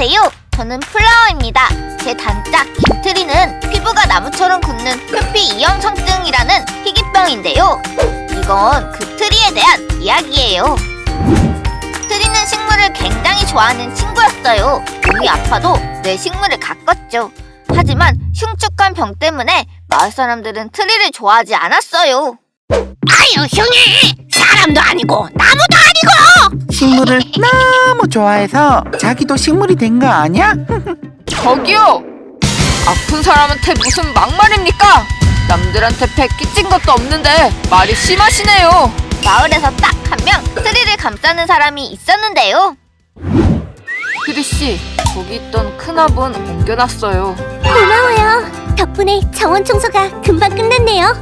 안녕하세요. 저는 플라워입니다. 제 단짝 김트리는 피부가 나무처럼 굳는 표피 이형성증이라는 희귀병인데요. 이건 그 트리에 대한 이야기예요. 트리는 식물을 굉장히 좋아하는 친구였어요. 몸이 아파도 내 식물을 가꿨죠. 하지만 흉측한 병 때문에 마을 사람들은 트리를 좋아하지 않았어요. 아유 형이 사람도 아니고 나무 도 아니고 식물을 너무 좋아해서 자기도 식물이 된 거 아니야? 저기요! 아픈 사람한테 무슨 막말입니까? 남들한테 배 끼친 것도 없는데 말이 심하시네요. 마을에서 딱 한명 트리를 감싸는 사람이 있었는데요. 휘리 씨, 거기 있던 큰아분 옮겨놨어요. 고마워요 덕분에 정원 청소가 금방 끝났네요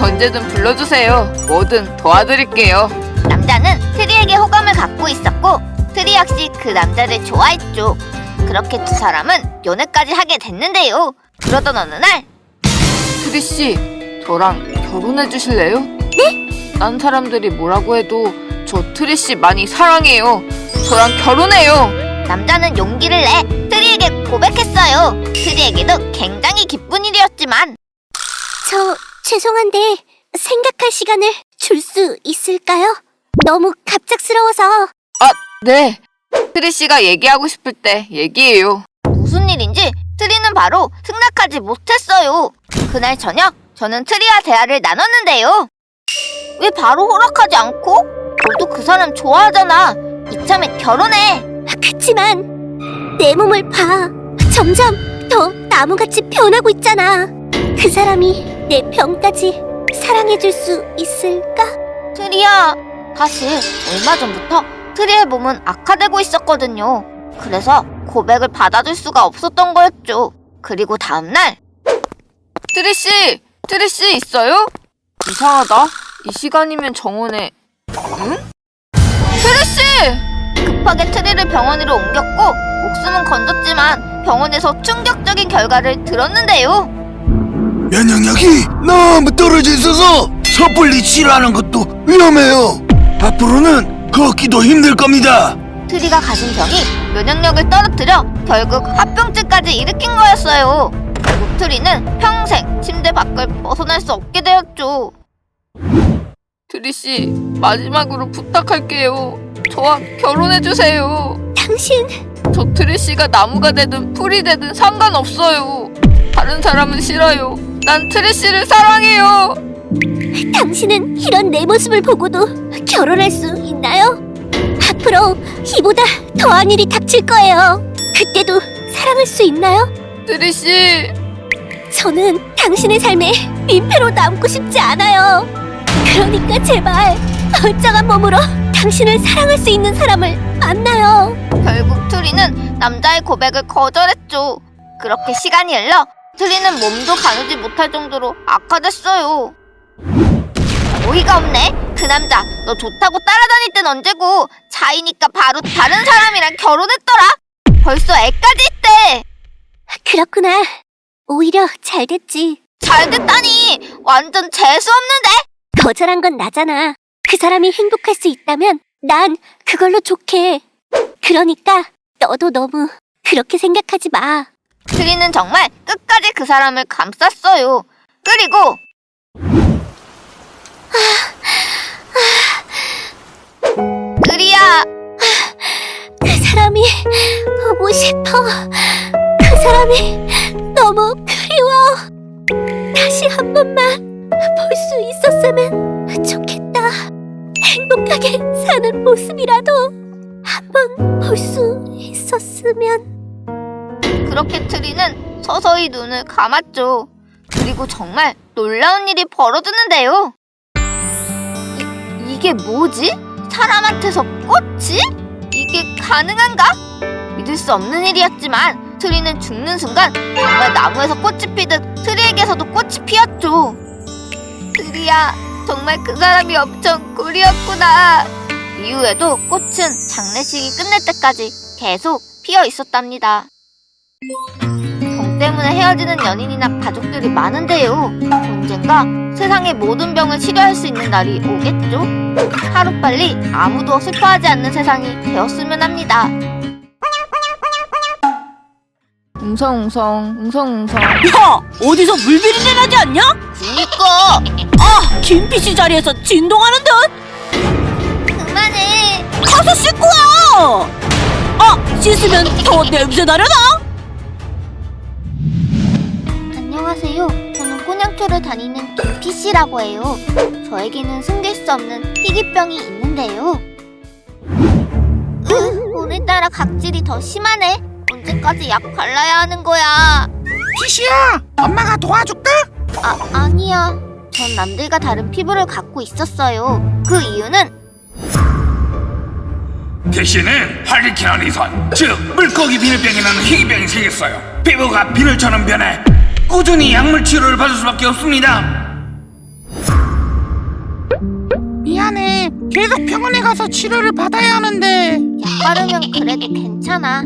언제든 불러주세요. 뭐든 도와드릴게요. 남자는 트리에게 호감을 갖고 있었고 트리 역시 그 남자를 좋아했죠. 그렇게 두 사람은 연애까지 하게 됐는데요. 그러던 어느 날 휘리 씨, 저랑 결혼해 주실래요? 네? 딴 사람들이 뭐라고 해도 저 트리 씨 많이 사랑해요. 저랑 결혼해요. 남자는 용기를 내 트리에게 고백했어요. 트리에게도 굉장히 기쁜 일이었지만 저 죄송한데 생각할 시간을 줄 수 있을까요? 너무 갑작스러워서 네. 트리 씨가 얘기하고 싶을 때 얘기해요. 무슨 일인지 트리는 바로 승낙하지 못했어요. 그날 저녁 저는 트리와 대화를 나눴는데요. 왜 바로 허락하지 않고? 너도 그 사람 좋아하잖아. 이참에 결혼해. 그치만 내 몸을 봐 점점 더 나무같이 변하고 있잖아 그 사람이 내 병까지 사랑해줄 수 있을까? 트리야, 사실 얼마 전부터 트리의 몸은 악화되고 있었거든요. 그래서 고백을 받아줄 수가 없었던 거였죠. 그리고 다음날 트리 씨, 트리 씨 있어요? 이상하다. 이 시간이면 정원에 응? 트리 씨! 급하게 트리를 병원으로 옮겼고 목숨은 건졌지만 병원에서 충격적인 결과를 들었는데요. 면역력이 너무 떨어져 있어서 섣불리 치료하는 것도 위험해요. 앞으로는 걷기도 힘들 겁니다. 트리가 가진 병이 면역력을 떨어뜨려 결국 합병증까지 일으킨 거였어요. 결국 트리는 평생 침대 밖을 벗어날 수 없게 되었죠. 트리 씨, 마지막으로 부탁할게요. 저와 결혼해 주세요. 당신 저 트리 씨가 나무가 되든 풀이 되든 상관없어요. 다른 사람은 싫어요. 난 트리 씨를 사랑해요. 당신은 이런 내 모습을 보고도 결혼할 수 있나요? 앞으로 이보다 더한 일이 닥칠 거예요. 그때도 사랑할 수 있나요? 트리 씨, 저는 당신의 삶에 민폐로 남고 싶지 않아요. 그러니까 제발 멀쩡한 몸으로 당신을 사랑할 수 있는 사람을 만나요. 결국 트리는 남자의 고백을 거절했죠. 그렇게 시간이 흘러 트리는 몸도 가누지 못할 정도로 악화됐어요. 어이가 없네. 그 남자 너 좋다고 따라다닐 땐 언제고 자이니까 바로 다른 사람이랑 결혼했더라. 벌써 애까지 있대. 그렇구나. 오히려 잘 됐지. 잘 됐다니 완전 재수 없는데. 거절한 건 나잖아. 그 사람이 행복할 수 있다면 난 그걸로 좋게. 그러니까 너도 너무 그렇게 생각하지 마. 트리는 정말 끝까지 그 사람을 감쌌어요. 그리고 사람이 보고 싶어. 그 사람이 너무 그리워. 다시 한 번만 볼 수 있었으면 좋겠다. 행복하게 사는 모습이라도 한 번 볼 수 있었으면. 그렇게 트리는 서서히 눈을 감았죠. 그리고 정말 놀라운 일이 벌어지는데요. 이, 이게 뭐지? 사람한테서 꽃이? 이게 가능한가? 믿을 수 없는 일이었지만 트리는 죽는 순간 정말 나무에서 꽃이 피듯 트리에게서도 꽃이 피었죠. 트리야, 정말 그 사람이 엄청 꿀이었구나. 이후에도 꽃은 장례식이 끝날 때까지 계속 피어 있었답니다. 병 때문에 헤어지는 연인이나 가족들이 많은데요. 언젠가 세상의 모든 병을 치료할 수 있는 날이 오겠죠? 하루빨리 아무도 슬퍼하지 않는 세상이 되었으면 합니다. 웅성웅성 웅성웅성 야! 어디서 물비린내 나지 않냐? 그니까 아! 김피씨 자리에서 진동하는 듯! 그만해. 가서 씻고 와! 아! 씻으면 더 냄새 나려나? 안녕하세요. 저는 꼬냥초를 다니는 김피씨라고 해요. 저에게는 숨길 수 없는 희귀병이 있는데요. 으, 오늘따라 각질이 더 심하네. 언제까지 약 발라야 하는 거야? 피시야 엄마가 도와줄까? 아, 아니야. 전 남들과 다른 피부를 갖고 있었어요. 그 이유는 대신은 하리케아니선 즉 물고기 비늘병이 나는 희귀병이 생겼어요 피부가 비늘처럼 변해 꾸준히 약물 치료를 받을 수밖에 없습니다 미안해 계속 병원에 가서 치료를 받아야 하는데 약 바르면 그래도 괜찮아.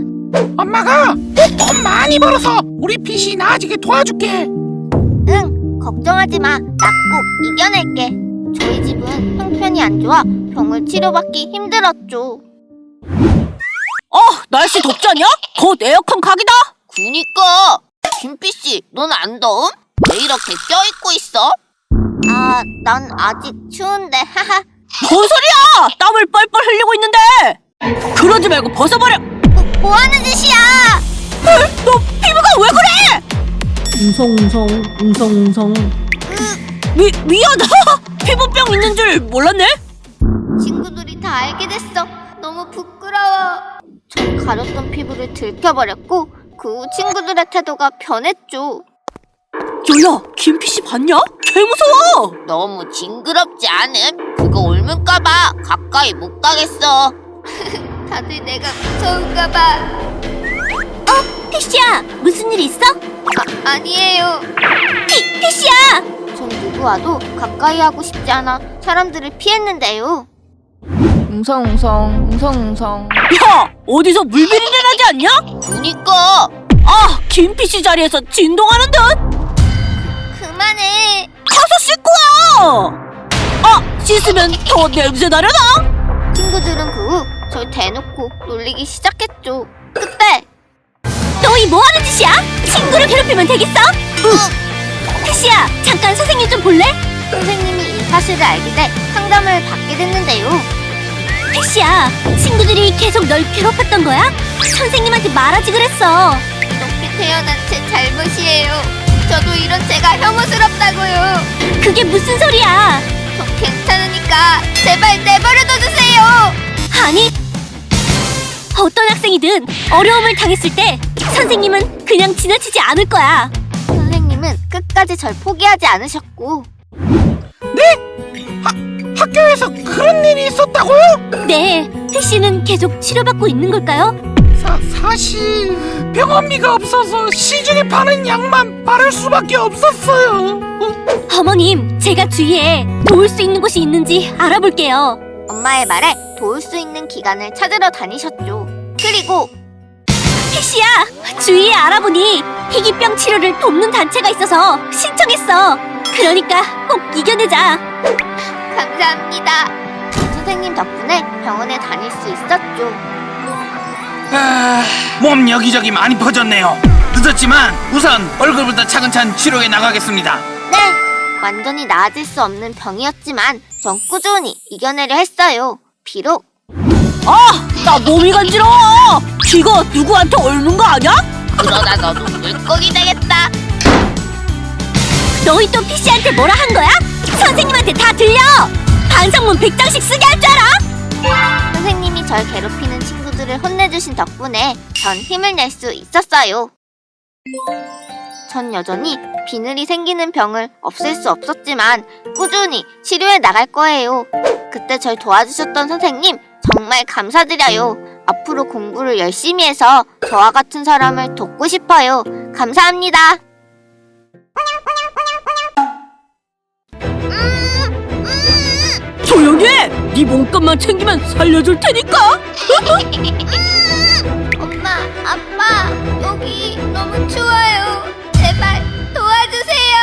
엄마가 꼭돈 많이 벌어서 우리 피시 나아지게 도와줄게 응, 걱정하지 마. 나 꼭 이겨낼게. 저희 집은 형편이 안 좋아 병을 치료받기 힘들었죠. 어! 날씨 덥지 않냐? 곧 에어컨 각이다! 그니까 김피씨, 넌 안 더움? 왜 이렇게 껴입고 있어? 아, 난 아직 추운데 하하. 뭔 소리야! 땀을 뻘뻘 흘리고 있는데! 그러지 말고 벗어버려! 뭐, 뭐 하는 짓이야? 너 피부가 왜 그래! 웅성웅성 웅성웅성 미, 미안하다! 피부병 있는 줄 몰랐네? 친구들이 다 알게 됐어. 너무 부끄러워. 전 가렸던 피부를 들켜버렸고 그 후 친구들의 태도가 변했죠. 야야 김피씨 봤냐? 개 무서워! 너무 징그럽지 않음? 그거 옮을까봐 가까이 못 가겠어. 다들 내가 무서울까봐. 어, 피시야, 무슨 일 있어? 아, 아니에요. 피, 피시야! 전 누구와도 가까이 하고 싶지 않아 사람들을 피했는데요. 웅성웅성 웅성웅성 야! 어디서 물비린내 나지 않냐? 그니까 아! 김피씨 자리에서 진동하는 듯! 그만해. 가서 씻고 와! 아! 씻으면 더 냄새 나려나? 친구들은 그 후 절 대놓고 놀리기 시작했죠. 그때 너희 뭐 하는 짓이야? 친구를 괴롭히면 되겠어? 응! 피씨야 잠깐 선생님 좀 볼래? 선생님이 이 사실을 알게 돼 상담을 받게 됐는데요. 피씨야 친구들이 계속 널 괴롭혔던 거야? 선생님한테 말하지 그랬어 이렇게 태어난 제 잘못이에요. 저도 이런 제가 혐오스럽다고요. 그게 무슨 소리야 저 괜찮으니까 제발 내버려둬 주세요. 아니 어떤 학생이든 어려움을 당했을 때 선생님은 그냥 지나치지 않을 거야 선생님은 끝까지 절 포기하지 않으셨고 학교에서 그런 일이 있었다고요? 네 피씨는 계속 치료받고 있는 걸까요? 사, 사실 병원비가 없어서 시중에 파는 약만 바를 수밖에 없었어요 어머님 제가 주위에 도울 수 있는 곳이 있는지 알아볼게요 엄마의 말에 도울 수 있는 기관을 찾으러 다니셨죠. 그리고 피씨야 주위에 알아보니 희귀병 치료를 돕는 단체가 있어서 신청했어 그러니까 꼭 이겨내자 감사합니다. 선생님 덕분에 병원에 다닐 수 있었죠. 아, 몸 여기저기 많이 퍼졌네요 늦었지만 우선 얼굴부터 차근차근 치료해 나가겠습니다 네, 완전히 나아질 수 없는 병이었지만 전 꾸준히 이겨내려 했어요. 비록 아! 나 몸이 간지러워! 이거 누구한테 옮은 거 아냐? 그러다 너도 물고기 되겠다. 너희 또 피씨한테 뭐라 한 거야? 선생님한테 다 들려! 반성문 100장씩 쓰게 할 줄 알아? 선생님이 절 괴롭히는 친구들을 혼내주신 덕분에 전 힘을 낼 수 있었어요. 전 여전히 비늘이 생기는 병을 없앨 수 없었지만 꾸준히 치료해 나갈 거예요. 그때 절 도와주셨던 선생님 정말 감사드려요. 앞으로 공부를 열심히 해서 저와 같은 사람을 돕고 싶어요. 감사합니다. 조용히 해! 네 몸값만 챙기면 살려줄 테니까! 엄마, 아빠, 여기 너무 추워요. 제발 도와주세요.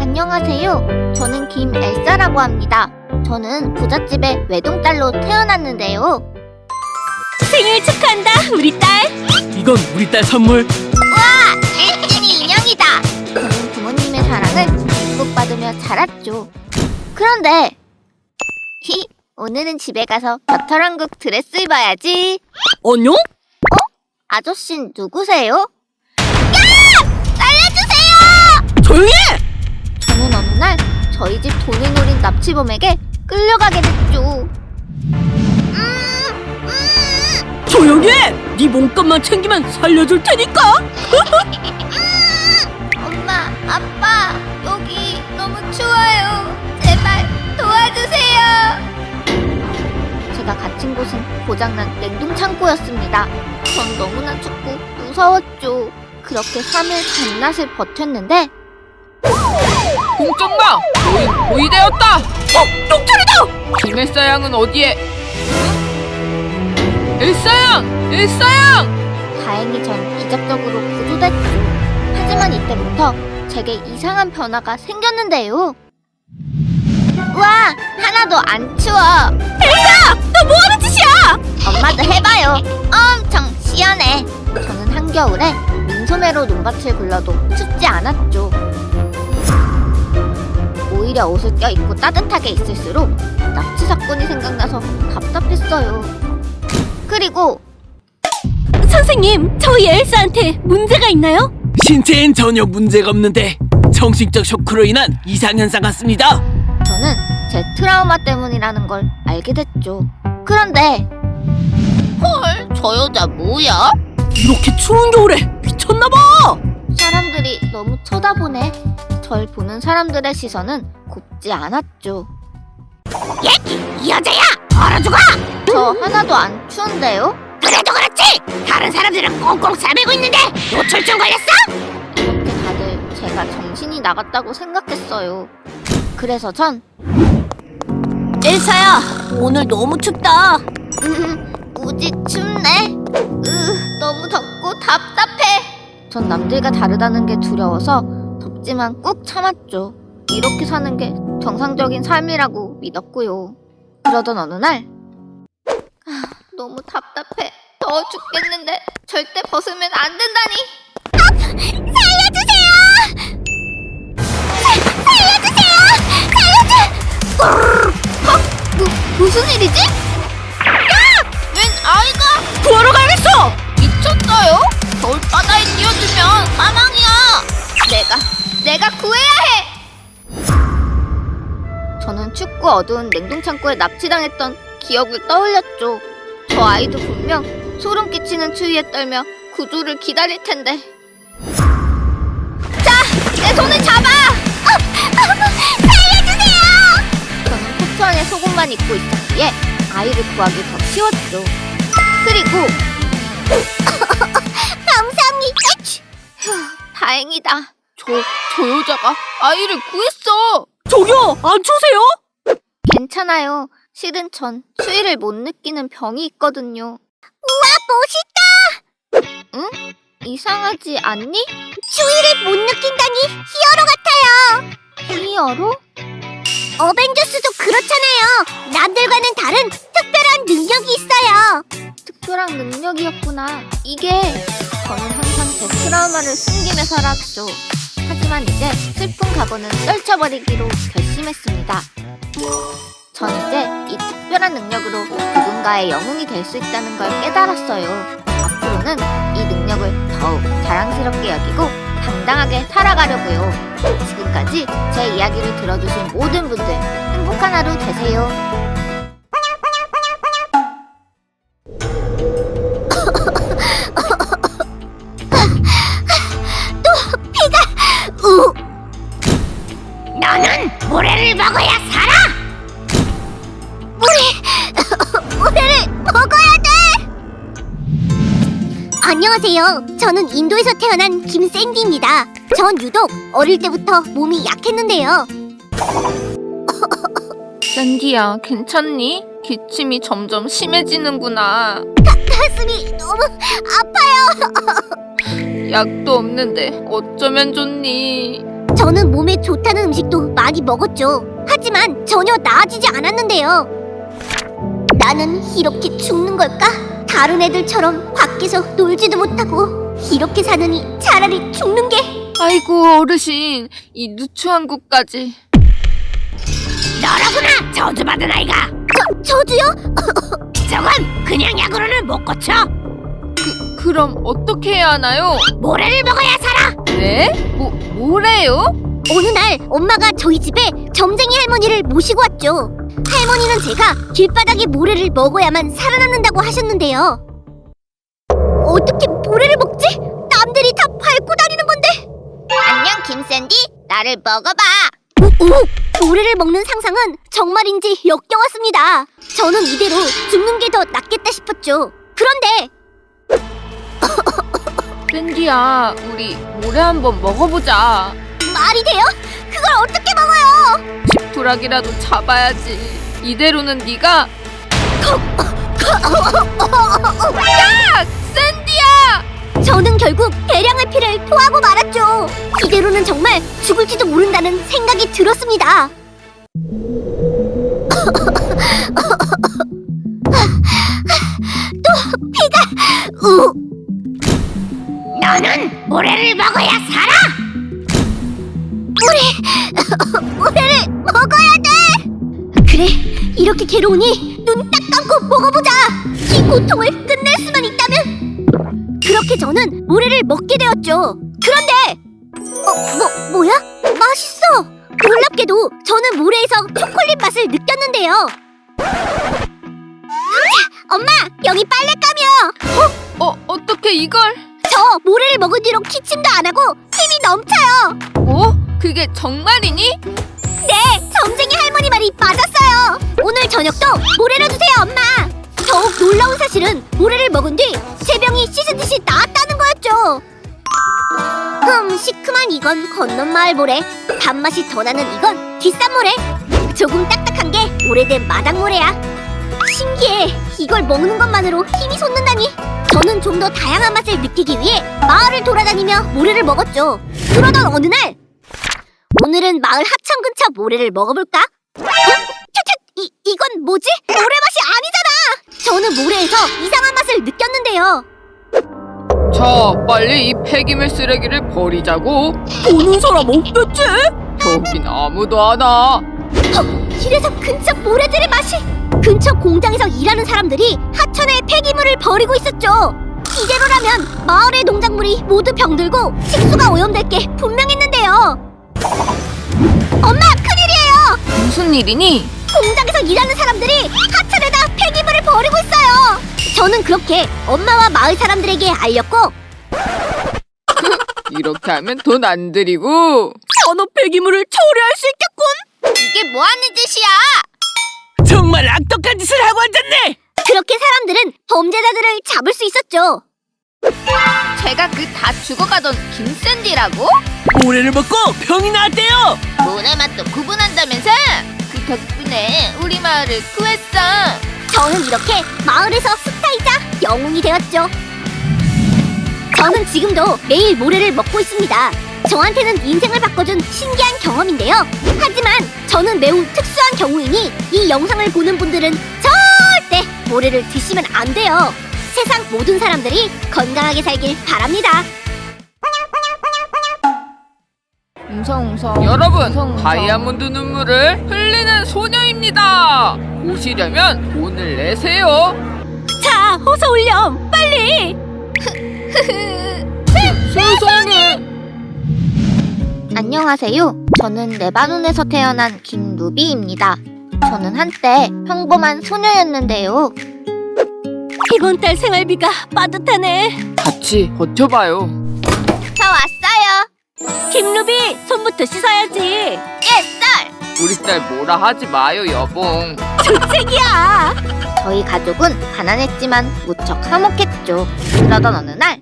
안녕하세요. 저는 김엘사라고 합니다. 저는 부잣집의 외동딸로 태어났는데요. 생일 축하한다, 우리 딸! 이건 우리 딸 선물. 사랑을 듬뿍 받으며 자랐죠. 그런데 히, 오늘은 집에 가서 버터랑국 드레스 입어야지. 안녕? 아저씨는 누구세요? 조용히 저는 어느 날 저희 집 돈을 노린 납치범에게 끌려가게 됐죠. 조용히 해! 네 몸값만 챙기면 살려줄 테니까! 아빠, 여기 너무 추워요. 제발 도와주세요. 제가 갇힌 곳은 고장난 냉동 창고였습니다. 전 너무나 춥고 무서웠죠. 그렇게 3일 밤낮을 버텼는데 공정마! 너희 고의되었다! 어! 똥차리다! 김일사양은 어디에? 응? 일사양! 일사양! 다행히 전 기적적으로 구조됐죠. 하지만 이때부터 제게 이상한 변화가 생겼는데요. 와, 하나도 안 추워. 엘사, 너 뭐하는 짓이야? 엄마도 해봐요. 엄청 시원해. 저는 한겨울에 민소매로 눈밭을 굴러도 춥지 않았죠. 오히려 옷을 껴입고 따뜻하게 있을수록 납치 사건이 생각나서 답답했어요. 그리고 선생님, 저희 엘사한테 문제가 있나요? 신체엔 전혀 문제가 없는데 정신적 쇼크로 인한 이상현상 같습니다. 저는 제 트라우마 때문이라는 걸 알게 됐죠. 그런데 헐, 저 여자 뭐야? 이렇게 추운 겨울에 미쳤나봐! 사람들이 너무 쳐다보네. 절 보는 사람들의 시선은 곱지 않았죠. 이 여자야! 알아주고! 저 하나도 안 추운데요? 그래도 그렇지! 다른 사람들은 꽁꽁 싸매고 있는데 노출증 걸렸어? 이렇게 다들 제가 정신이 나갔다고 생각했어요. 그래서 전 엘사야, 오늘 너무 춥다. 음, 무지 춥네. 으, 너무 덥고 답답해. 전 남들과 다르다는 게 두려워서 덥지만 꾹 참았죠. 이렇게 사는 게 정상적인 삶이라고 믿었고요. 그러던 어느 날, 아, 너무 답답해. 더워 죽겠는데 절대 벗으면 안 된다니. 살려주세요! 살려주세요! 살려주! 어? 무, 무슨 일이지? 웬 아이가 구하러 가야겠어! 미쳤어요? 겨울 바다에 뛰어들면 사망이야. 내가 내가 구해야 해. 저는 춥고 어두운 냉동 창고에 납치당했던 기억을 떠올렸죠. 저 아이도 분명 소름 끼치는 추위에 떨며 구조를 기다릴 텐데. 자, 내 손을 잡아! 살려주세요! 저는 코트 안에 속옷만 입고 있었기에 아이를 구하기 더 쉬웠죠. 그리고 감사합니다. 휴, 다행이다. 저, 저 여자가 아이를 구했어! 저기요, 안 추세요? 괜찮아요. 실은 전 추위를 못 느끼는 병이 있거든요. 우와, 멋있다! 응? 이상하지 않니? 추위를 못 느낀다니 히어로 같아요. 히어로? 어벤져스도 그렇잖아요. 남들과는 다른 특별한 능력이 있어요. 특별한 능력이었구나. 이게 저는 항상 제 트라우마를 숨기며 살았죠. 하지만 이제 슬픈 각오는 떨쳐버리기로 결심했습니다. 전 이제 이 특별한 능력으로 누군가의 영웅이 될 수 있다는 걸 깨달았어요. 앞으로는 이 능력을 더욱 자랑스럽게 여기고 당당하게 살아가려고요. 지금까지 제 이야기를 들어주신 모든 분들 행복한 하루 되세요. 안녕하세요. 저는 인도에서 태어난 김샌디입니다. 전 유독 어릴 때부터 몸이 약했는데요. 샌디야, 괜찮니? 기침이 점점 심해지는구나. 가슴이 너무 아파요. 약도 없는데 어쩌면 좋니? 저는 몸에 좋다는 음식도 많이 먹었죠. 하지만 전혀 나아지지 않았는데요. 나는 이렇게 죽는 걸까? 다른 애들처럼 밖에서 놀지도 못하고 이렇게 사느니 차라리 죽는 게 아이고 어르신 이 누추한 곳까지 너라구나 저주받은 아이가 저, 저주요? 저건 그냥 약으로는 못 고쳐 그, 그럼 어떻게 해야 하나요? 모래를 먹어야 살아 네? 뭐, 뭐래요? 어느 날 엄마가 저희 집에 점쟁이 할머니를 모시고 왔죠. 할머니는 제가 길바닥에 모래를 먹어야만 살아남는다고 하셨는데요. 어떻게 모래를 먹지? 남들이 다 밟고 다니는 건데. 안녕 김샌디. 나를 먹어봐. 오, 모래를 먹는 상상은 정말인지 역겨웠습니다. 저는 이대로 죽는 게 더 낫겠다 싶었죠. 그런데 샌디야 우리 모래 한번 먹어보자 말이 돼요? 그걸 어떻게 먹어요? 지푸라기라도 잡아야지 이대로는 네가 야! 샌디야! 저는 결국 배량의 피를 토하고 말았죠. 이대로는 정말 죽을지도 모른다는 생각이 들었습니다. 또 피가 우. 너는 모래를 먹어야 살아. 모래, 모래를 먹어야 돼. 그래, 이렇게 괴로우니 눈 딱 감고 먹어보자. 이 고통을 끝낼 수만 있다면. 그렇게 저는 모래를 먹게 되었죠. 그런데 어, 뭐 뭐야? 맛있어. 놀랍게도 저는 모래에서 초콜릿 맛을 느꼈는데요. 엄마, 여기 빨랫감이요. 어 어떻게 이걸? 저 모래를 먹은 뒤로 기침도 안 하고 힘이 넘쳐요. 뭐? 그게 정말이니? 네, 점쟁이 할머니 말이 맞았어요. 오늘 저녁도 모래를 주세요, 엄마. 더욱 놀라운 사실은 모래를 먹은 뒤제 병이 씻은 듯이 나았다는 거였죠. 흠, 시큼한 이건 건넌 마을 모래. 단맛이 더 나는 이건 뒷산 모래. 조금 딱딱한 게 오래된 마당 모래야. 신기해. 이걸 먹는 것만으로 힘이 솟는다니. 저는 좀 더 다양한 맛을 느끼기 위해 마을을 돌아다니며 모래를 먹었죠. 그러던 어느 날 오늘은 마을 하천 근처 모래를 먹어볼까? 어? 이, 이건 뭐지? 모래 맛이 아니잖아! 저는 모래에서 이상한 맛을 느꼈는데요. 자 빨리 이 폐기물 쓰레기를 버리자고 보는 사람 없겠지? 저긴 아무도 안 와. 이래서 근처 모래들의 맛이 근처 공장에서 일하는 사람들이 하천에 폐기물을 버리고 있었죠. 이대로라면 마을의 농작물이 모두 병들고 식수가 오염될 게 분명했는데요. 엄마 큰일이에요! 무슨 일이니? 공장에서 일하는 사람들이 하천에다 폐기물을 버리고 있어요. 저는 그렇게 엄마와 마을 사람들에게 알렸고 이렇게 하면 돈안 들이고 산업 폐기물을 처리할 수 있겠군. 이게 뭐 하는 짓이야? 정말 악독한 짓을 하고 앉았네. 그렇게 사람들은 범죄자들을 잡을 수 있었죠. 제가 그 다 죽어가던 김샌디라고? 모래를 먹고 병이 나왔대요. 모래 맛도 구분한다면서? 그 덕분에 우리 마을을 구했어. 저는 이렇게 마을에서 스타이자 영웅이 되었죠. 저는 지금도 매일 모래를 먹고 있습니다. 저한테는 인생을 바꿔준 신기한 경험인데요. 하지만 저는 매우 특수한 경우이니 이 영상을 보는 분들은 절대 모래를 드시면 안 돼요. 세상 모든 사람들이 건강하게 살길 바랍니다. 웅성웅성. 여러분 웅성웅성. 다이아몬드 눈물을 흘리는 소녀입니다 보시려면 돈을 내세요 자, 어서 올렴, 빨리. 세상에 안녕하세요. 저는 레바논에서 태어난 김루비입니다. 저는 한때 평범한 소녀였는데요. 이번 달 생활비가 빠듯하네. 같이 버텨봐요 저 왔어요. 김루비, 손부터 씻어야지. 예, 쌀. 우리 딸 뭐라 하지 마요 여봉 주책이야. 저희 가족은 가난했지만 무척 화목했죠. 그러던 어느 날,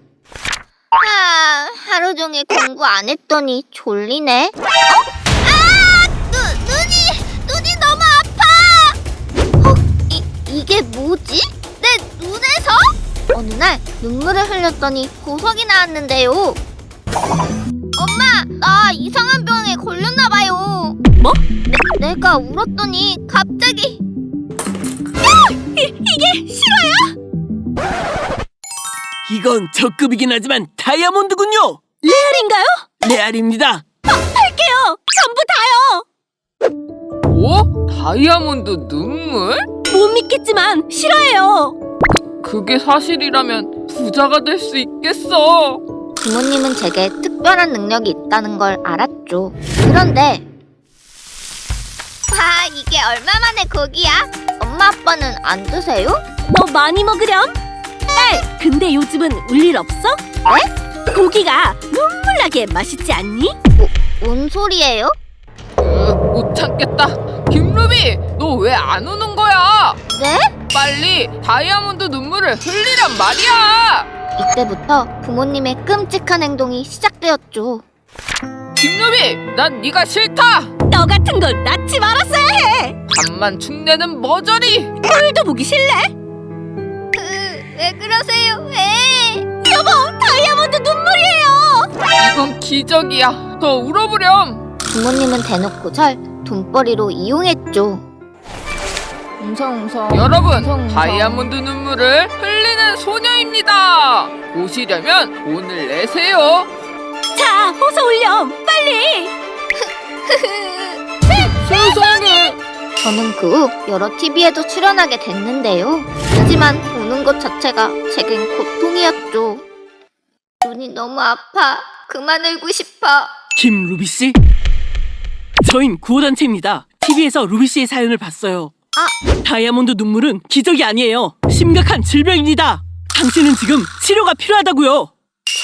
아, 하루 종일 공부 안 했더니 졸리네. 어? 아, 눈, 눈이, 눈이 너무 아파. 어, 이, 이게 뭐지? 어느 날 눈물을 흘렸더니 보석이 나왔는데요. 엄마, 나 이상한 병에 걸렸나 봐요. 뭐? 내, 내가 울었더니 갑자기 이, 이게 실화야? 이건 저급이긴 하지만 다이아몬드군요. 레알인가요? 레알입니다. 할게요. 전부 다요. 뭐? 다이아몬드 눈물? 못 믿겠지만 싫어해요. 그게 사실이라면 부자가 될 수 있겠어. 부모님은 제게 특별한 능력이 있다는 걸 알았죠. 그런데 와 이게 얼마만의 고기야? 엄마 아빠는 안 드세요? 너 많이 먹으렴? 딸, 근데 요즘은 울 일 없어? 네? 고기가 눈물나게 맛있지 않니? 뭔 소리예요? 으, 못 참겠다. 김루비, 너 왜 안 우는 거야? 네? 빨리 다이아몬드 눈물을 흘리란 말이야. 이때부터 부모님의 끔찍한 행동이 시작되었죠. 김루비, 난 네가 싫다. 너 같은 걸 낳지 말았어야 해. 밥만 축내는 머저리. 꼴도 보기 싫래? 으, 왜 그러세요? 왜? 여보, 다이아몬드 눈물이에요. 이건 기적이야. 더 울어보렴. 부모님은 대놓고 절 돈벌이로 이용했죠. 웅성웅성. 여러분, 웅성웅성. 다이아몬드 눈물을 흘리는 소녀입니다. 보시려면 돈을 내세요. 자, 어서 올렴. 빨리. 세상에. 저는 그 후 여러 TV에도 출연하게 됐는데요. 하지만 우는 것 자체가 제겐 고통이었죠. 눈이 너무 아파. 그만 울고 싶어. 김루비 씨? 저흰 구호단체입니다. TV에서 루비 씨의 사연을 봤어요. 아. 다이아몬드 눈물은 기적이 아니에요. 심각한 질병입니다. 당신은 지금 치료가 필요하다고요.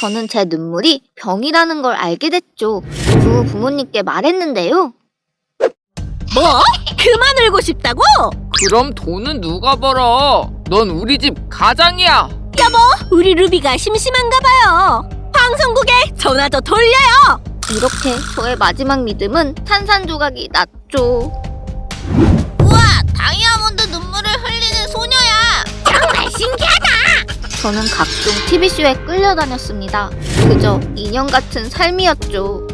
저는 제 눈물이 병이라는 걸 알게 됐죠. 그후 부모님께 말했는데요. 뭐? 그만 울고 싶다고? 그럼 돈은 누가 벌어? 넌 우리 집 가장이야. 여보, 우리 루비가 심심한가 봐요. 방송국에 전화 좀 돌려요. 이렇게 저의 마지막 믿음은 탄산 조각이 났죠. 우와, 다이아몬드 눈물을 흘리는 소녀야. 정말 신기하다. 저는 각종 TV쇼에 끌려다녔습니다. 그저 인형 같은 삶이었죠.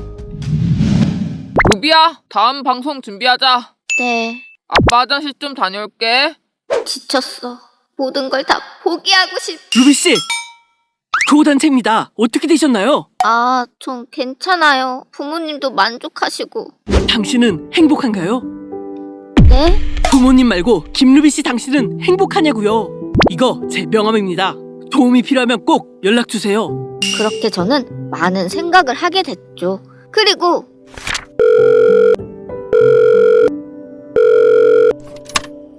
루비야, 다음 방송 준비하자. 네, 아빠 화장실 좀 다녀올게. 지쳤어. 모든 걸 다 포기하고 싶. 루비 씨! 구호단체입니다. 어떻게 되셨나요? 아, 전 괜찮아요. 부모님도 만족하시고. 당신은 행복한가요? 네? 부모님 말고 김루비 씨 당신은 행복하냐고요? 이거 제 명함입니다. 도움이 필요하면 꼭 연락 주세요. 그렇게 저는 많은 생각을 하게 됐죠. 그리고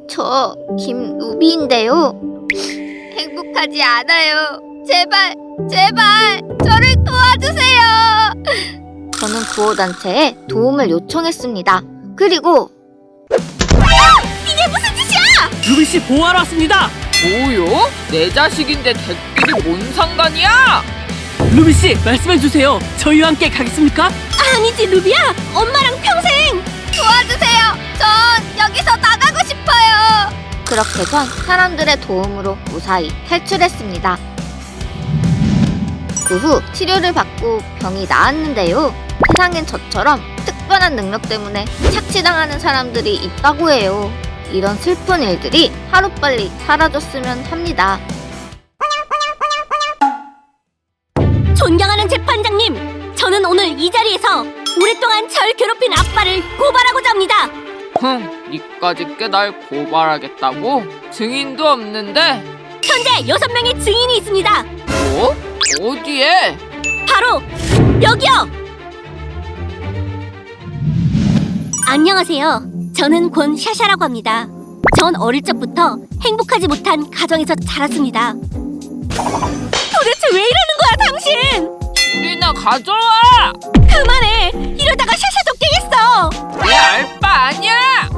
저 김루비인데요. 행복하지 않아요. 제발, 제발 저를 도와주세요. 저는 구호단체에 도움을 요청했습니다. 그리고 루비 씨 보호하러 왔습니다. 뭐요? 내 자식인데 댁들이 뭔 상관이야? 루비 씨 말씀해 주세요. 저희와 함께 가겠습니까? 아니지, 루비야. 엄마랑 평생. 도와주세요. 전 여기서 나가고 싶어요. 그렇게 전 사람들의 도움으로 무사히 탈출했습니다. 그 후 치료를 받고 병이 나았는데요. 세상엔 저처럼 특별한 능력 때문에 착취당하는 사람들이 있다고 해요. 이런 슬픈 일들이 하루빨리 사라졌으면 합니다. 존경하는 재판장님, 저는 오늘 이 자리에서 오랫동안 절 괴롭힌 아빠를 고발하고자 합니다. 흥, 니까지 꽤 날 고발하겠다고? 증인도 없는데? 현재 여섯 명의 증인이 있습니다. 뭐? 어디에? 바로 여기요. 안녕하세요. 저는 권 샤샤라고 합니다. 전 어릴 적부터 행복하지 못한 가정에서 자랐습니다. 도대체 왜 이러는 거야, 당신? 우리나 가져와! 그만해. 이러다가 샤샤도 깨겠어. 내 알바 아니야!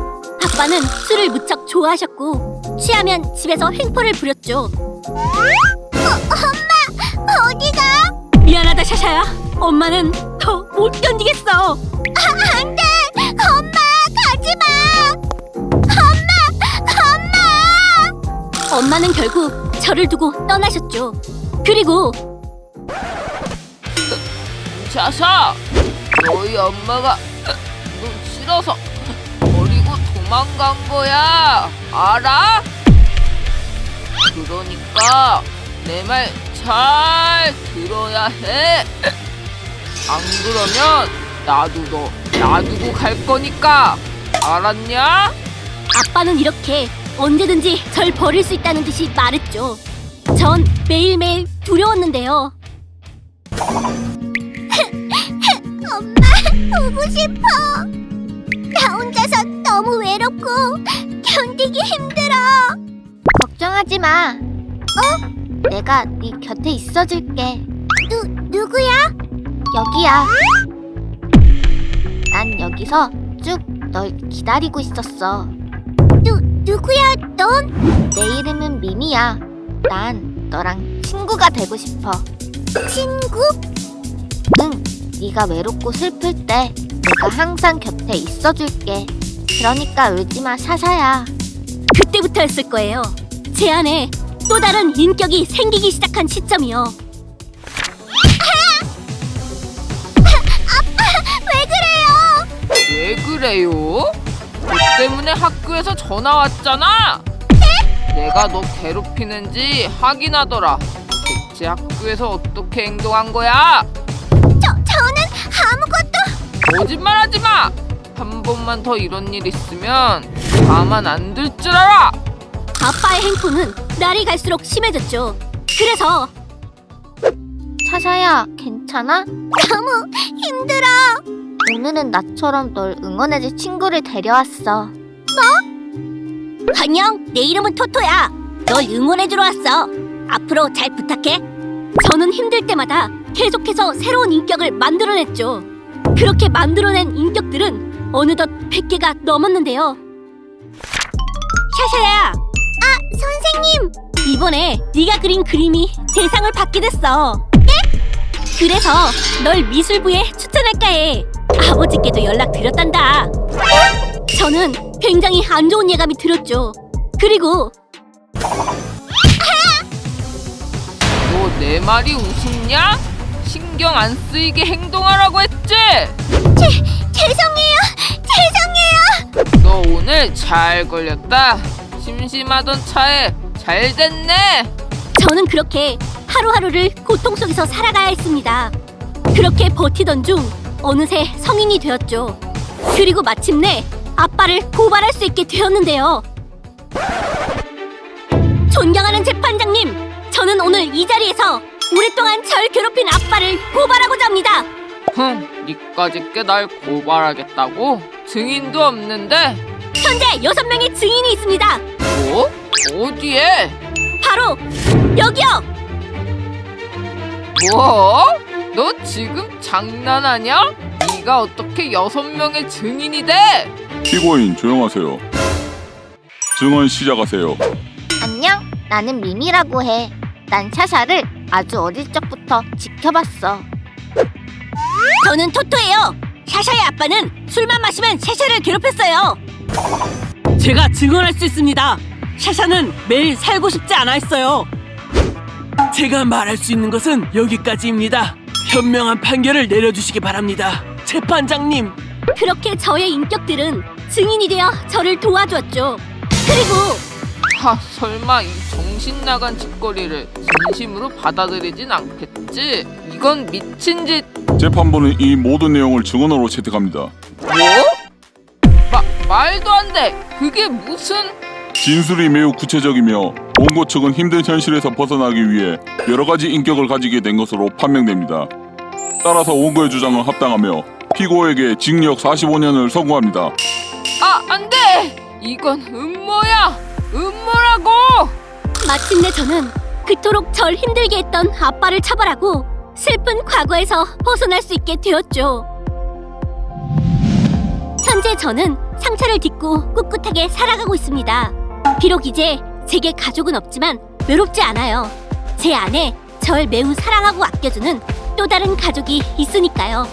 아빠는 술을 무척 좋아하셨고 취하면 집에서 횡포를 부렸죠. 엄마, 어디가? 미안하다 샤샤야. 엄마는 더 못 견디겠어. 안 돼, 엄마 가지 마. 엄마, 엄마. 엄마는 결국 저를 두고 떠나셨죠. 그리고 샤샤! 너희 엄마가 너 싫어서 버리고 도망간 거야. 알아? 그러니까 내 말 잘 들어야 해. 안 그러면 나도 너 놔두고 갈 거니까 알았냐? 아빠는 이렇게 언제든지 절 버릴 수 있다는 듯이 말했죠. 전 매일매일 두려웠는데요. 엄마, 보고 싶어. 나 혼자서 너무 외롭고 견디기 힘들어. 걱정하지 마. 어? 내가 네 곁에 있어줄게. 누, 누구야? 여기야. 난 여기서 쭉 널 기다리고 있었어. 누, 누구야, 넌? 내 이름은 미미야. 난 너랑 친구가 되고 싶어. 친구? 응, 네가 외롭고 슬플 때 내가 항상 곁에 있어줄게. 그러니까 울지 마, 샤샤야. 그때부터였을 거예요. 제 안에 또 다른 인격이 생기기 시작한 시점이요. 왜 그래요? 너 때문에 학교에서 전화 왔잖아. 내가 너 괴롭히는지 확인하더라. 대체 학교에서 어떻게 행동한 거야? 저, 저는 아무것도 거짓말하지 마. 한 번만 더 이런 일 있으면 가만 안 둘 줄 알아. 아빠의 행포는 날이 갈수록 심해졌죠. 그래서 샤샤야, 괜찮아? 너무 힘들어. 오늘은 나처럼 널 응원해줄 친구를 데려왔어. 안녕, 내 이름은 토토야. 널 응원해주러 왔어. 앞으로 잘 부탁해. 저는 힘들 때마다 계속해서 새로운 인격을 만들어냈죠. 그렇게 만들어낸 인격들은 어느덧 100개가 넘었는데요. 샤샤야. 아, 선생님. 이번에 네가 그린 그림이 대상을 받게 됐어. 네? 그래서 널 미술부에 추천할까 해. 아버지께도 연락드렸단다. 저는 굉장히 안 좋은 예감이 들었죠. 그리고 너 내 말이 우습냐? 신경 안 쓰이게 행동하라고 했지? 죄송해요, 죄송해요. 너 오늘 잘 걸렸다. 심심하던 차에 잘 됐네. 저는 그렇게 하루하루를 고통 속에서 살아가야 했습니다. 그렇게 버티던 중 어느새 성인이 되었죠. 그리고 마침내 아빠를 고발할 수 있게 되었는데요. 존경하는 재판장님, 저는 오늘 이 자리에서 오랫동안 절 괴롭힌 아빠를 고발하고자 합니다. 흥, 니까짓 게날 고발하겠다고? 증인도 없는데? 현재 여섯 명의 증인이 있습니다. 뭐? 어디에? 바로 여기요. 뭐? 너 지금 장난하냐? 네가 어떻게 여섯 명의 증인이 돼? 피고인 조용하세요. 증언 시작하세요. 안녕, 나는 미미라고 해. 난 샤샤를 아주 어릴 적부터 지켜봤어. 저는 토토예요. 샤샤의 아빠는 술만 마시면 샤샤를 괴롭혔어요. 제가 증언할 수 있습니다. 샤샤는 매일 살고 싶지 않아 했어요. 제가 말할 수 있는 것은 여기까지입니다. 현명한 판결을 내려주시기 바랍니다. 재판장님. 그렇게 저의 인격들은 증인이 되어 저를 도와주었죠. 그리고 하, 설마 이 정신 나간 짓거리를 진심으로 받아들이진 않겠지? 이건 미친 짓. 재판부는 이 모든 내용을 증언으로 채택합니다. 뭐? 마, 말도 안 돼. 그게 무슨? 진술이 매우 구체적이며 원고 측은 힘든 현실에서 벗어나기 위해 여러 가지 인격을 가지게 된 것으로 판명됩니다. 따라서 원고의 주장은 합당하며 피고에게 징역 45년을 선고합니다. 아, 안 돼. 이건 음모야. 음모라고. 마침내 저는 그토록 절 힘들게 했던 아빠를 처벌하고 슬픈 과거에서 벗어날 수 있게 되었죠. 현재 저는 상처를 딛고 꿋꿋하게 살아가고 있습니다. 비록 이제 제게 가족은 없지만 외롭지 않아요. 제 안에 절 매우 사랑하고 아껴주는 또 다른 가족이 있으니까요.